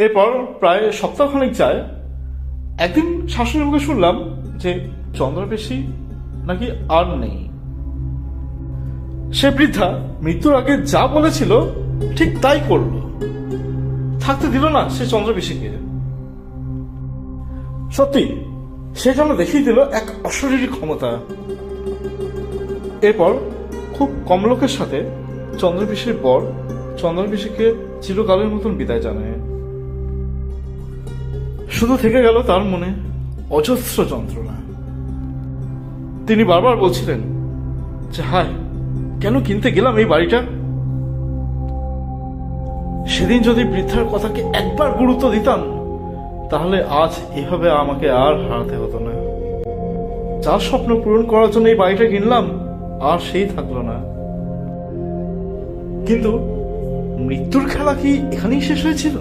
এরপর প্রায় সপ্তাহখানেক যায়। একদিন শাশুড়ির মুখে শুনলাম যে চন্দ্রবেশী নাকি আর নেই। সে বৃদ্ধা মৃত্যুর আগে যা বলেছিল ঠিক তাই করল। থাকতে দিল না সে চন্দ্রবেশীকে। সত্যি, সে যেন দেখিয়ে দিল এক অশরীরী ক্ষমতা। এরপর খুব কম লোকের সাথে চন্দ্রবিশের পর চন্দ্রবিশীকে চিরকালের মতন বিদায় জানায়। শুধু থেকে গেল তার মনে অজস্র যন্ত্রণা। তিনি বারবার বলছিলেন, যে হায়, কেন কিনতে গেলাম এই বাড়িটা? সেদিন যদি বৃদ্ধার কথাকে একবার গুরুত্ব দিতাম, তাহলে আজ এভাবে আমাকে আর হারাতে হতো না। যার স্বপ্ন পূরণ করার জন্য এই বাড়িটা কিনলাম, আর সেই থাকল না। কিন্তু মৃত্যুর খেলা কি এখানেই শেষ হয়েছিল?